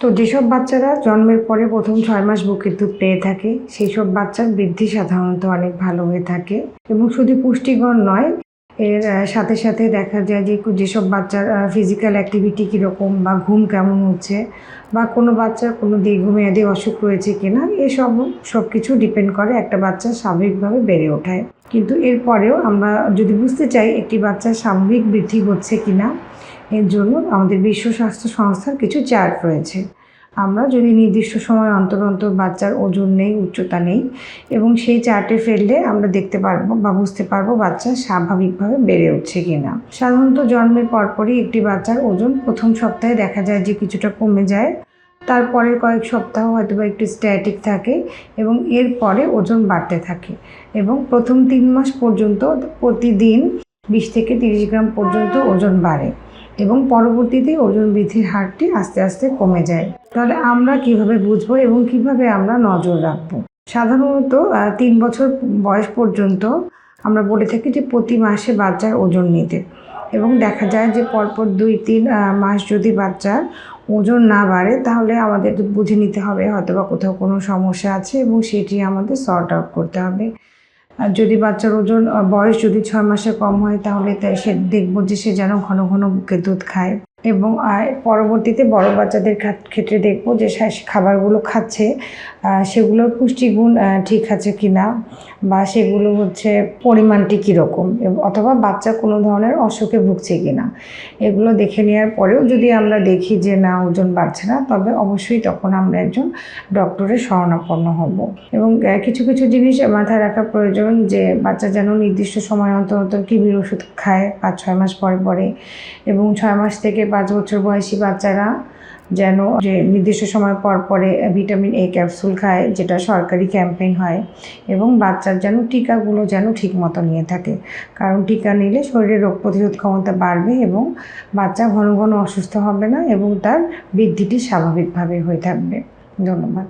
তো যেসব বাচ্চারা জন্মের পরে প্রথম ছয় মাস বুকের দুধ পেয়ে থাকে সেই সব বাচ্চার বৃদ্ধি সাধারণত অনেক ভালো হয়ে থাকে। এবং শুধু পুষ্টিকর নয়, এর সাথে সাথে দেখা যায় যে যেসব বাচ্চার ফিজিক্যাল অ্যাক্টিভিটি কীরকম বা ঘুম কেমন হচ্ছে বা কোনো বাচ্চার কোনো দীর্ঘমেয়াদী অসুখ রয়েছে কিনা, এসব সব কিছু ডিপেন্ড করে একটা বাচ্চা স্বাভাবিকভাবে বেড়ে ওঠায়। কিন্তু এরপরেও আমরা যদি বুঝতে চাই একটি বাচ্চার স্বাভাবিক বৃদ্ধি হচ্ছে কিনা এর জন্য আমাদের বিশ্ব স্বাস্থ্য সংস্থার কিছু চার্ট রয়েছে। আমরা যদি নির্দিষ্ট সময় অন্তর অন্তর বাচ্চার ওজন নেই, উচ্চতা নেই, এবং সেই চার্টে ফেললে আমরা দেখতে পারব বা বুঝতে পারব বাচ্চা স্বাভাবিকভাবে বেড়ে উঠছে কিনা। সাধারণত জন্মের পরপরই একটি বাচ্চার ওজন প্রথম সপ্তাহে দেখা যায় যে কিছুটা কমে যায় তারপরের কয়েক সপ্তাহ হয়তো বা একটু স্ট্যাটিক থাকে এবং এরপরে ওজন বাড়তে থাকে এবং প্রথম তিন মাস পর্যন্ত প্রতিদিন বিশ থেকে তিরিশ গ্রাম পর্যন্ত ওজন বাড়ে। এবং পরবর্তীতে ওজন বৃদ্ধির হারটি আস্তে আস্তে কমে যায়। তাহলে আমরা কীভাবে বুঝব এবং কীভাবে আমরা নজর রাখব? সাধারণত তিন বছর বয়স পর্যন্ত আমরা বলে থাকি যে প্রতি মাসে বাচ্চার ওজন নিতে। এবং দেখা যায় যে পরপর দুই, তিন মাস যদি বাচ্চার ওজন না বাড়ে, তাহলে আমাদের বুঝে নিতে হবে হয়তো বা কোথাও কোনো সমস্যা আছে এবং সেটি আমাদের সর্ট আউট করতে হবে। যদি বাচ্চার ওজন বয়স যদি ছয় মাসে কম হয়, তাহলে তাই সে দেখব যে সে যেন ঘন ঘন বুকে দুধ খায়। এবং পরবর্তীতে বড় বাচ্চাদের ক্ষেত্রে দেখব যে খাবারগুলো খাচ্ছে সেগুলোর পুষ্টিগুণ ঠিক আছে কি না বা সেগুলো হচ্ছে পরিমাণটি কীরকম অথবা বাচ্চা কোনো ধরনের অসুখে ভুগছে কি না এগুলো দেখে নেওয়ার পরেও যদি আমরা দেখি যে না, ওজন বাড়ছে না, তবে অবশ্যই তখন আমরা একজন ডক্টরের শরণাপন্ন হব। এবং কিছু কিছু জিনিস মাথায় রাখা প্রয়োজন যে বাচ্চা যেন নির্দিষ্ট সময় অন্তর অন্তর কিবির ওষুধ খায় পাঁচ ছয় মাস পরে পরে এবং ছয় মাস থেকে পাঁচ বছর বয়সী বাচ্চারা যেন যে নির্দিষ্ট সময় পর পরে ভিটামিন এ ক্যাপসুল খায়, যেটা সরকারি ক্যাম্পেইন হয় এবং বাচ্চার যেন টিকাগুলো যেন ঠিক মতো নিয়ে থাকে। কারণ টিকা নিলে শরীরের রোগ প্রতিরোধ ক্ষমতা বাড়বে এবং বাচ্চা ঘন ঘন অসুস্থ হবে না এবং তার বৃদ্ধিটি স্বাভাবিকভাবে হয়ে থাকবে। ধন্যবাদ।